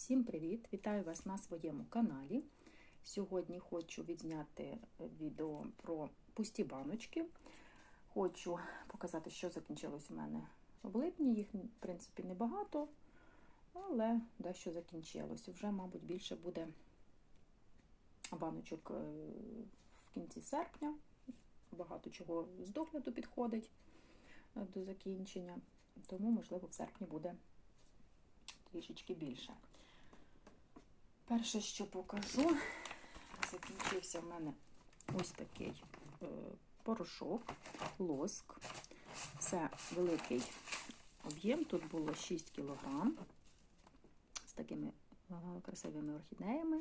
Всім привіт! Вітаю вас на своєму каналі. Сьогодні хочу відзняти відео про пусті баночки. Хочу показати, що закінчилось у мене в липні. Їх, в принципі, небагато, але дещо закінчилось. Вже, мабуть, більше буде баночок е, в кінці серпня. Багато чого з догляду підходить е, до закінчення, тому, можливо, в серпні буде трішечки більше. Перше, що покажу, закінчився в мене ось такий е, порошок, лоск. Це великий об'єм. Тут було 6 кг з такими е, красивими орхідеями,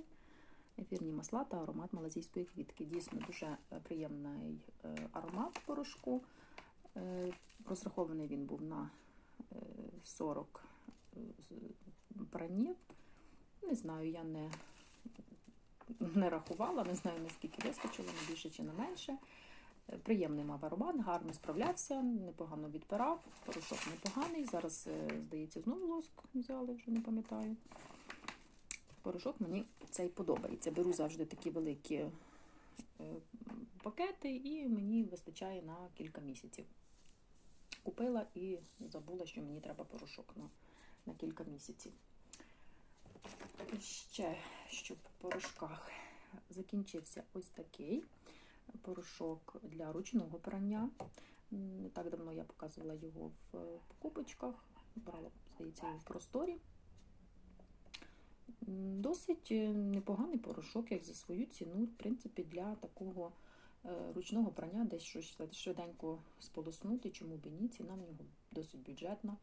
ефірні масла та аромат малазійської квітки. Дійсно дуже приємний е, аромат порошку. Розрахований він був на 40 пранів. Не знаю, я не не рахувала, не знаю, наскільки вистачило, не більше чи не менше. Приємний мав аромат, гарно справлявся, непогано відпирав, порошок непоганий. Зараз, здається, знову лоск взяли, вже не пам'ятаю. Порошок мені цей подобається. Беру завжди такі великі пакети, і мені вистачає на кілька місяців. Купила і забула, що мені треба порошок на, на кілька місяців. Ще, що по порошках закінчився ось такий порошок для ручного прання. Не так давно я показувала його в покупочках, брала, здається, в просторі. Досить непоганий порошок, як за свою ціну, в принципі, для такого ручного прання, десь щось швиденько сполоснути, чому б і ні, ціна в нього досить бюджетна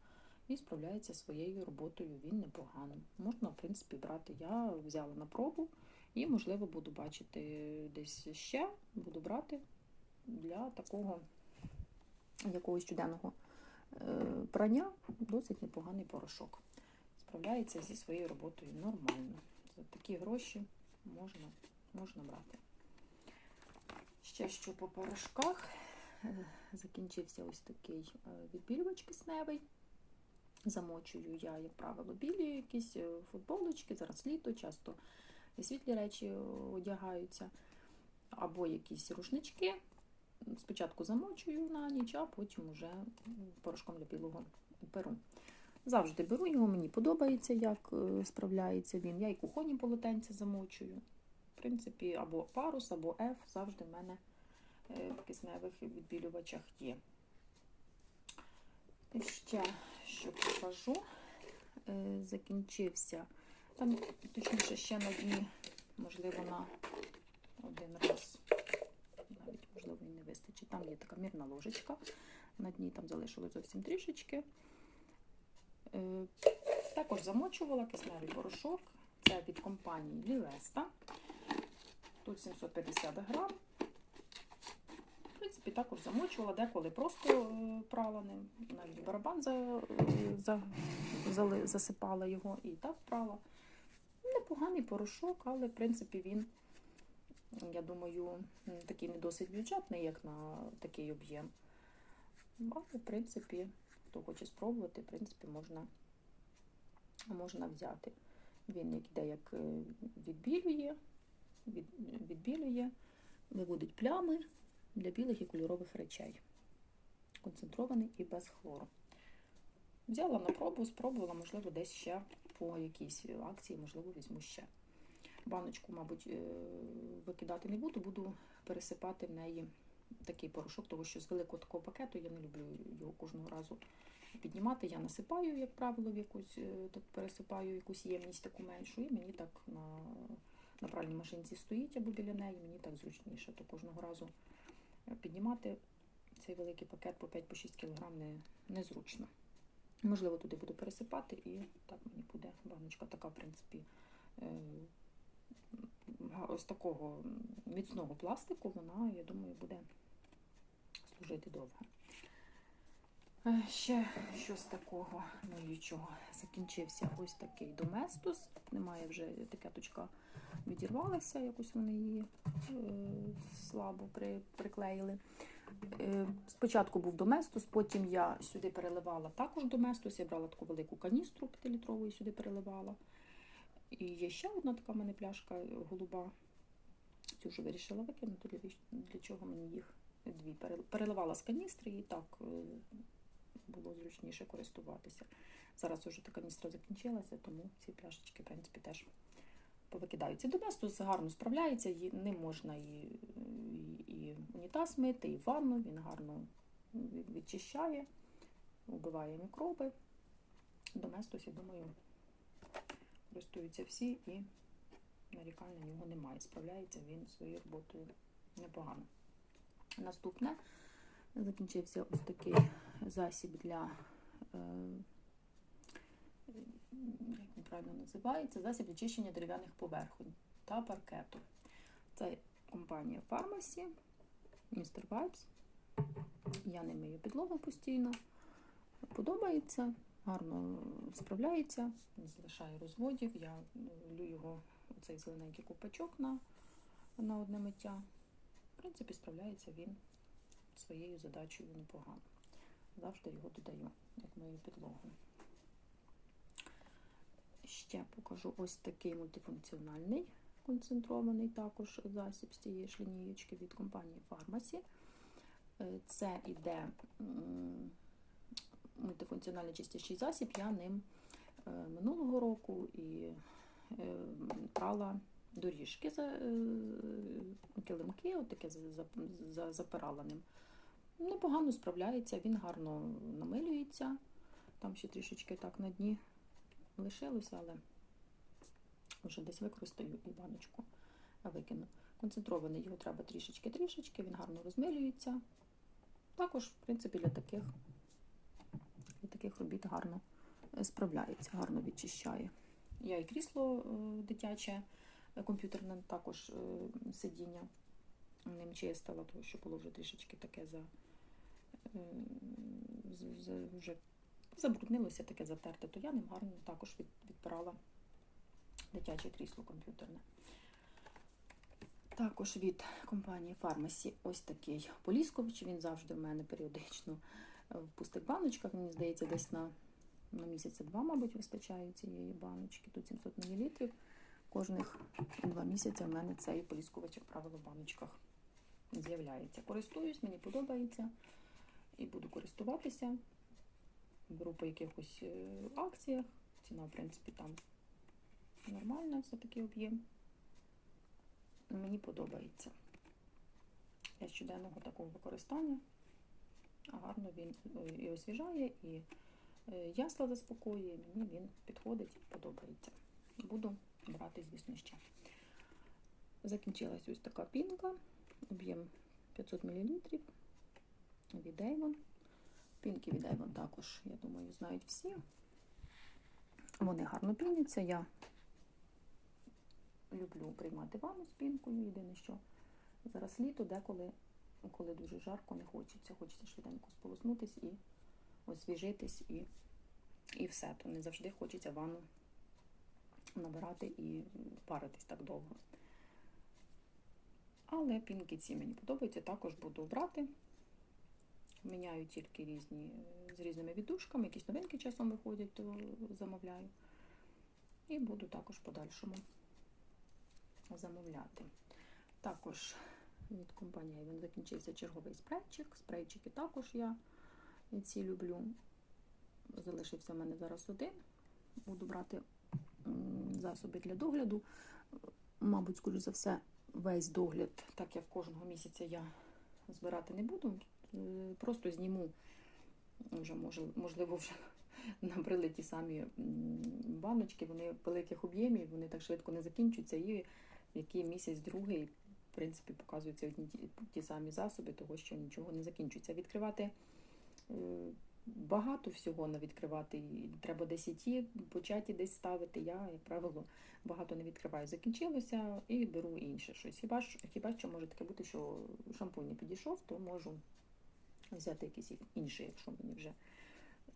і справляється своєю роботою він непогано. Можна, в принципі, брати. Я взяла на пробу і, можливо, буду бачити десь ще, буду брати для такого якогось щоденного прання досить непоганий порошок. Справляється зі своєю роботою нормально. За такі гроші можна, можна брати. Ще що по порошках. Закінчився ось такий відбілювач кисневий. Замочую я, як правило, білі якісь футболочки, зараз літо, часто світлі речі одягаються, або якісь рушнички. Спочатку замочую на ніч, а потім вже порошком для білого перу. Завжди беру його, мені подобається, як справляється він. Я і кухонні полотенця замочую. В принципі, або парус, або F завжди в мене в кисневих відбілювачах є. Ще, що покажу, закінчився. Там, точніше, ще на дні, можливо, на один раз, навіть, можливо, і не вистачить. Там є така мірна ложечка. На дні там залишилось зовсім трішечки. Також замочувала кисневий порошок. Це від компанії Лівеста. Тут 750 грам. Принципі, також замочувала, деколи просто прала ним, навіть барабан за, за, за, засипала його і так прала. Непоганий порошок, але, в принципі, він, я думаю, такий не досить бюджетний, як на такий об'єм. Але, в принципі, хто хоче спробувати, в принципі, можна, можна взяти. Він як іде, як відбілює, від, відбілює, виводить плями для білих і кольорових речей. Концентрований і без хлору. Взяла на пробу, спробувала, можливо, десь ще по якійсь акції, можливо, візьму ще. Баночку, мабуть, викидати не буду, буду пересипати в неї такий порошок, тому що з великого такого пакету я не люблю його кожного разу піднімати. Я насипаю, як правило, в якусь, так пересипаю якусь ємність таку меншу, і мені так на, на пральній машинці стоїть або біля неї, мені так зручніше, то кожного разу піднімати цей великий пакет по 5-6 кг не, незручно. Можливо, туди буду пересипати, і так мені буде баночка така, в принципі, ось такого міцного пластику, вона, я думаю, буде служити довго. Ще щось такого новічого. Закінчився ось такий доместос. Немає вже етикеточка відірвалася, якось вони її е, слабо при, приклеїли. Е, спочатку був доместос, потім я сюди переливала також доместос. Я брала таку велику каністру 5-літрову і сюди переливала. І є ще одна така в мене пляшка е, голуба. Цю вже вирішила викинути, для, для чого мені їх дві. Переливала з каністри і так е, було зручніше користуватися. Зараз вже та каністра закінчилася, тому ці пляшечки, в принципі, теж повикидаються. Доместос гарно справляється, її не можна і, і, і унітаз мити, і ванну, він гарно відчищає, вбиває мікроби. Доместос, я думаю, користуються всі і нарікань на нього немає. Справляється він своєю роботою непогано. Наступне закінчився ось такий засіб для, е, як він правильно називається, засіб для чищення дерев'яних поверхонь та паркету. Це компанія Pharmacy, Mr. Vibes. Я не мию підлогу постійно. Подобається, гарно справляється, не залишає розводів. Я лю його цей зелененький купачок на, на одне миття. В принципі, справляється він своєю задачею непогано. Завжди його додаю, як мою підлогу. Ще покажу ось такий мультифункціональний концентрований також засіб з цієї ж лінієчки від компанії Pharmacy. Е, Це іде мультифункціональний чистящий засіб. Я ним е, минулого року і е, прала доріжки е, килимки, отаке за- за- за- запирала. Непогано справляється, він гарно намилюється. Там ще трішечки так на дні лишилося, але вже десь використаю і баночку викину. Концентрований його треба трішечки-трішечки, він гарно розмилюється. Також, в принципі, для таких, для таких робіт гарно справляється, гарно відчищає. Я і крісло е, дитяче, комп'ютерне також е, сидіння ним чистила, тому що було вже трішечки таке за, е, з- з- вже забруднилося, таке затерте, то я ним гарно також від, відпирала дитяче крісло комп'ютерне. Також від компанії Pharmacy ось такий поліскович. Він завжди в мене періодично е, в пустих баночках. Мені здається, десь на, на місяця два, мабуть, вистачає цієї баночки. Тут 700 мл. Кожних два місяці в мене цей поліскувач, як правило, в баночках з'являється. Користуюсь, мені подобається і буду користуватися. Беру по якихось е, акціях. Ціна, в принципі, там нормальна, все такий об'єм. Мені подобається. Для щоденного такого використання гарно він е, і освіжає, і е, ясла заспокоює. Мені він підходить і подобається. Буду брати, звісно, ще. Закінчилась ось така пінка, об'єм 500 мл від Avon. Пінки від Avon також, я думаю, знають всі. Вони гарно піняться. Я люблю приймати ванну з пінкою. Єдине, що зараз літо, деколи, коли дуже жарко, не хочеться. Хочеться швиденько сполоснутись і освіжитись, і, і все. То не завжди хочеться ванну набирати і паритись так довго. Але пінки ці мені подобаються, також буду брати. Міняю тільки різні з різними віддушками, якісь новинки часом виходять, то замовляю. І буду також подальшому замовляти. Також від компанії він закінчився черговий спрейчик. Спрейчики також я ці люблю. Залишився в мене зараз один. Буду брати засоби для догляду. Мабуть, скоріш за все, весь догляд, так як кожного місяця я збирати не буду. Е, Просто зніму, вже можливо, вже набрали ті самі баночки, вони великих об'ємів, вони так швидко не закінчуються, і який місяць другий, в принципі, показуються одні ті, ті самі засоби, того що нічого не закінчується. Відкривати е, багато всього не відкривати. Треба десь іти, початі десь ставити. Я, як правило, багато не відкриваю. Закінчилося і беру інше щось. Хіба ж, хіба що може таке бути, що шампунь не підійшов, то можу взяти якийсь інший, якщо мені вже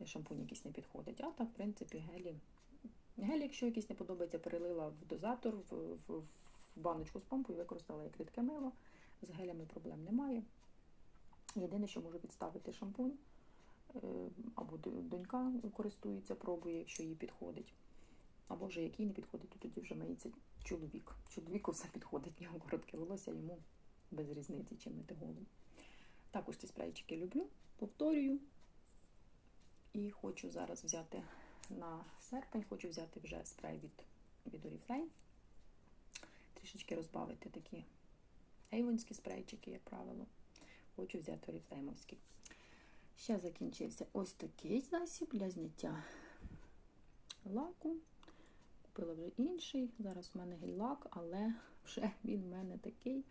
шампунь якийсь не підходить. А так, в принципі, гелі. Гель, якщо якийсь не подобається, перелила в дозатор, в, в, в баночку з помпою, використала як рідке мило. З гелями проблем немає. Єдине, що можу підставити шампунь, або донька користується, пробує, якщо їй підходить. Або вже який не підходить, то тоді вже миється чоловік. Чоловіку все підходить, нього коротке волосся, йому без різниці, чим мити голову. Також ці спрейчики люблю, повторюю. І хочу зараз взяти на серпень, хочу взяти вже спрей від, від Oriflame. Трішечки розбавити такі ейвонські спрейчики, як правило. Хочу взяти оріфлеймовський. Ще закінчився ось такий засіб для зняття лаку. Купила вже інший. Зараз в мене гель-лак, але вже він в мене такий.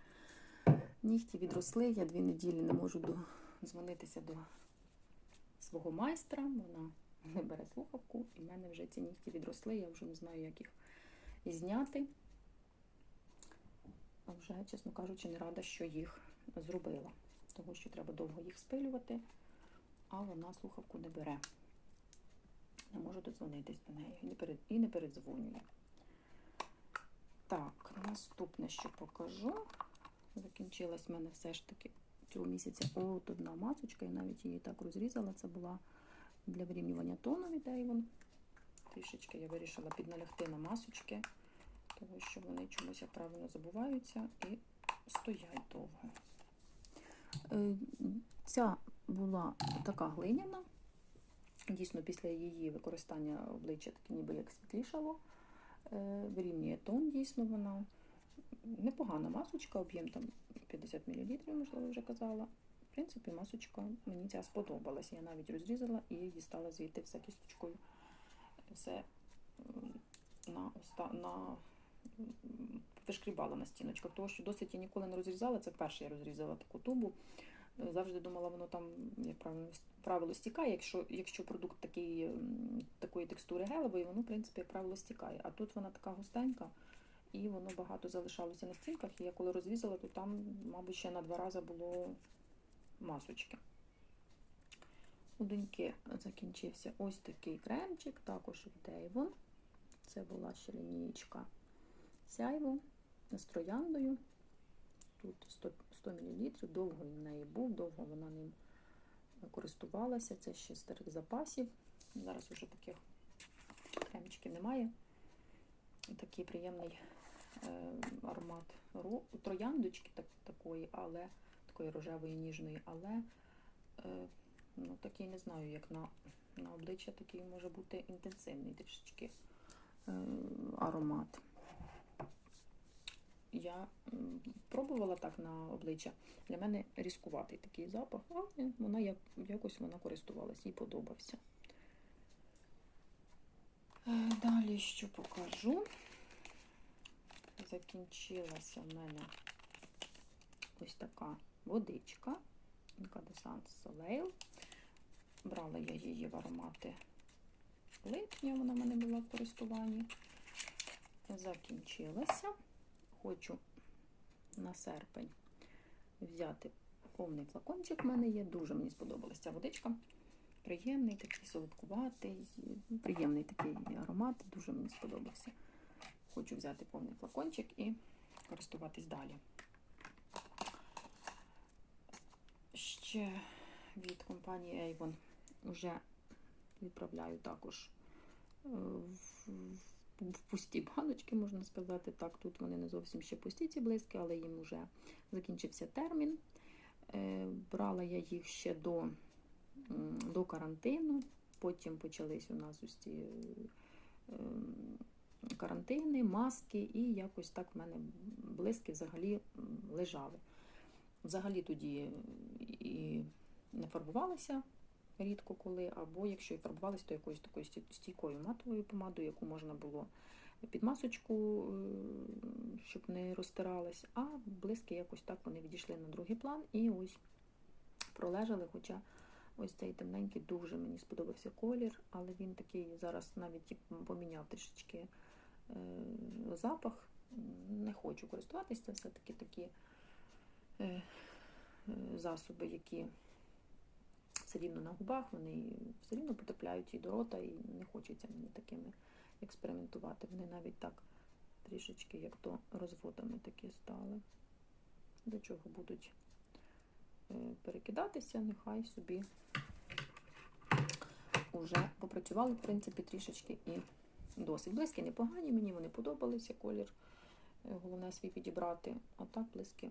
Нігті відросли, я дві неділі не можу дзвонитися до свого майстра. Вона не бере слухавку, і в мене вже ці нігті відросли, я вже не знаю, як їх зняти. А вже, чесно кажучи, не рада, що їх зробила. Тому що треба довго їх спилювати, а вона слухавку не бере. Не можу додзвонитись до неї і не, передзвонює. Так, наступне, що покажу. Закінчилась в мене все ж таки цього місяця от одна масочка, я навіть її так розрізала. Це була для вирівнювання тону від Avon. Трішечки я вирішила підналягти на масочки, тому що вони чомусь правильно забуваються і стоять довго. Е, Ця була така глиняна. Дійсно, після її використання обличчя таке ніби як світлішало. Е, Вирівнює тон, дійсно, вона. Непогана масочка, об'єм там 50 мл, можливо, вже казала. В принципі, масочка мені ця сподобалась. Я навіть розрізала і дістала звідти все кісточкою. Все на, оста... на... вишкрібала на стіночках. Тому що досить я ніколи не розрізала. Це вперше я розрізала таку тубу. Завжди думала, воно там, як правильно, правило, стікає. Якщо, якщо продукт такий, такої текстури гелевої, воно, в принципі, як правило, стікає. А тут вона така густенька, і воно багато залишалося на стінках. І я коли розрізала, то там, мабуть, ще на два рази було масочки. У доньки закінчився ось такий кремчик, також від Avon. Це була ще лінієчка сяйво з трояндою. Тут 100, 100 мл, довго він в неї був, довго вона ним користувалася. Це ще старих запасів. Зараз вже таких кремчиків немає. Такий приємний е, аромат ро- трояндочки так, такої, але такої рожевої ніжної, але е, ну, такий не знаю, як на, на обличчя такий може бути інтенсивний трішечки е, аромат. Я пробувала так на обличчя. Для мене різкуватий такий запах, але вона як, якось вона користувалась, їй подобався. Е, Далі що покажу. Закінчилася в мене ось така водичка. Incandescent Soleil. Брала я її в аромати липня, вона в мене була в користуванні. Закінчилася. Хочу на серпень взяти повний флакончик. В мене є. Дуже мені сподобалася ця водичка. Приємний, такий солодкуватий, приємний такий аромат, дуже мені сподобався. Хочу взяти повний флакончик і користуватись далі. Ще від компанії Avon вже відправляю також е, в пусті баночки, можна сказати. Так, тут вони не зовсім ще пусті ці блиски, але їм вже закінчився термін. Е, Брала я їх ще до, до карантину, потім почались у нас ось ці е, карантини, маски, і якось так в мене блиски взагалі лежали. Взагалі тоді і не фарбувалися рідко коли, або якщо і фарбувалися, то якоюсь такою стійкою матовою помадою, яку можна було під масочку, е, щоб не розтиралась, а блиски якось так вони відійшли на другий план і ось пролежали, хоча ось цей темненький дуже мені сподобався колір, але він такий зараз навіть поміняв трішечки е, запах. Не хочу користуватися, все-таки такі е, засоби, які все рівно на губах, вони все рівно потрапляють і до рота, і не хочеться мені такими експериментувати. Вони навіть так трішечки, як то розводами такі стали. До чого будуть е, перекидатися, нехай собі вже попрацювали, в принципі, трішечки і досить. Блиски непогані, мені вони подобалися колір. Е, Головне свій підібрати. А так блиски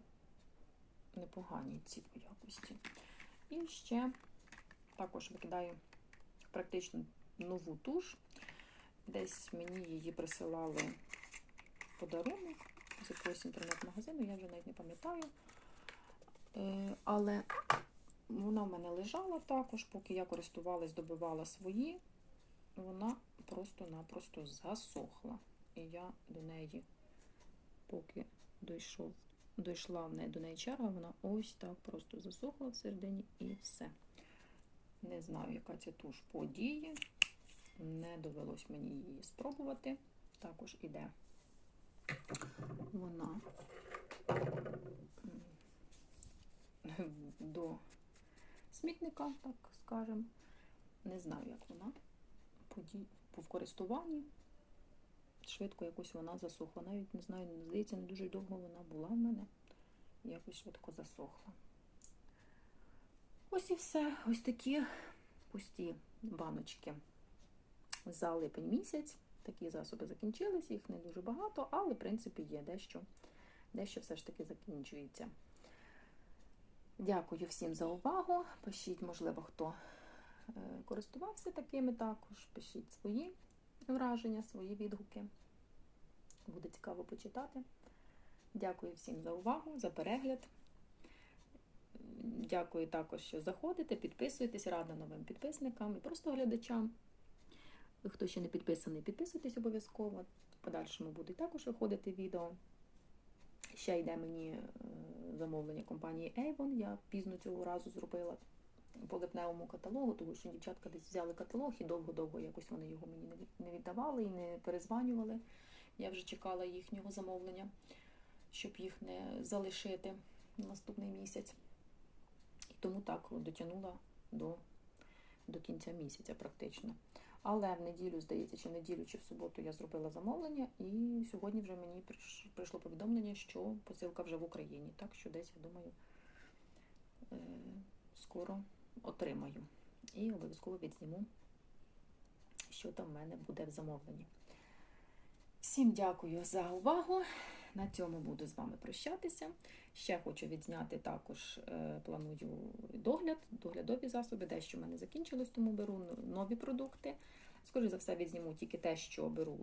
непогані ці якості. І ще також викидаю практично нову туш. Десь мені її присилали подарунок з якогось інтернет-магазину, я вже навіть не пам'ятаю. Е, Але вона в мене лежала також, поки я користувалась, добивала свої, вона просто-напросто засохла. І я до неї, поки дійшов, дійшла в неї до неї черга, вона ось так просто засохла всередині і все. Не знаю, яка ця туш подіє. Не довелось мені її спробувати. Також іде вона до смітника, так скажемо. Не знаю, як вона в користуванні. Швидко якось вона засохла. Навіть не знаю, здається, не дуже довго вона була в мене. Якось швидко засохла. Ось і все. Ось такі пусті баночки за липень місяць. Такі засоби закінчились, їх не дуже багато, але, в принципі, є дещо, дещо все ж таки закінчується. Дякую всім за увагу. Пишіть, можливо, хто е, користувався такими також. Пишіть свої враження, свої відгуки. Буде цікаво почитати. Дякую всім за увагу, за перегляд. Дякую також, що заходите, підписуєтесь, рада новим підписникам і просто глядачам. Хто ще не підписаний, підписуйтесь обов'язково. В подальшому будуть також виходити відео. Ще йде мені е, замовлення компанії Avon. Я пізно цього разу зробила по липневому каталогу, тому що дівчатка десь взяли каталог і довго-довго якось вони його мені не віддавали і не перезванювали. Я вже чекала їхнього замовлення, щоб їх не залишити наступний місяць. Тому так дотягнула до, до кінця місяця практично. Але в неділю, здається, чи неділю, чи в суботу я зробила замовлення, і сьогодні вже мені прийшло повідомлення, що посилка вже в Україні. Так що десь, я думаю, е, скоро отримаю. І обов'язково відзніму, що там в мене буде в замовленні. Всім дякую за увагу. На цьому буду з вами прощатися. Ще хочу відзняти також, е, планую догляд, доглядові засоби, дещо в мене закінчилось, тому беру нові продукти. Скоріше за все, відзніму тільки те, що беру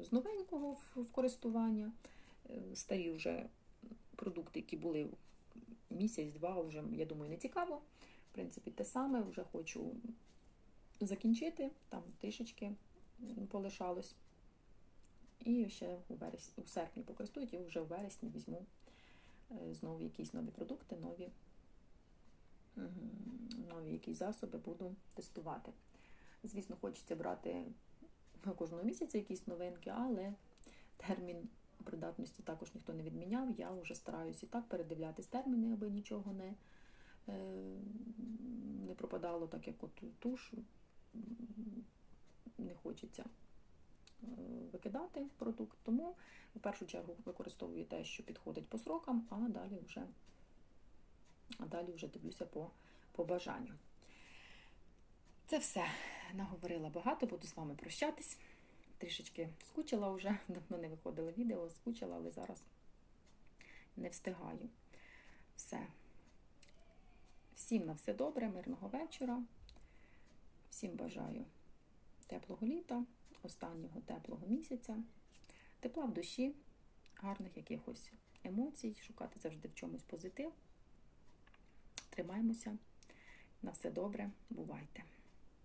е, з новенького в- користування. Е, Старі вже продукти, які були місяць-два, вже, я думаю, не цікаво. В принципі, те саме вже хочу закінчити, там трішечки полишалось. І ще у вересні, у серпні покористують, і вже у вересні візьму е, знову якісь нові продукти, нові, нові якісь засоби буду тестувати. Звісно, хочеться брати кожного місяця якісь новинки, але термін придатності також ніхто не відміняв. Я вже стараюся і так передивлятись терміни, аби нічого не, е, не пропадало, так як от туш не хочеться викидати продукт. Тому в першу чергу використовую те, що підходить по срокам, а далі вже, а далі вже дивлюся по, по бажанню. Це все. Наговорила багато, буду з вами прощатись. Трішечки скучила вже, давно не виходило відео, скучила, але зараз не встигаю. Все. Всім на все добре, мирного вечора. Всім бажаю теплого літа, останнього теплого місяця, тепла в душі, гарних якихось емоцій, шукати завжди в чомусь позитив. Тримаємося. На все добре, бувайте!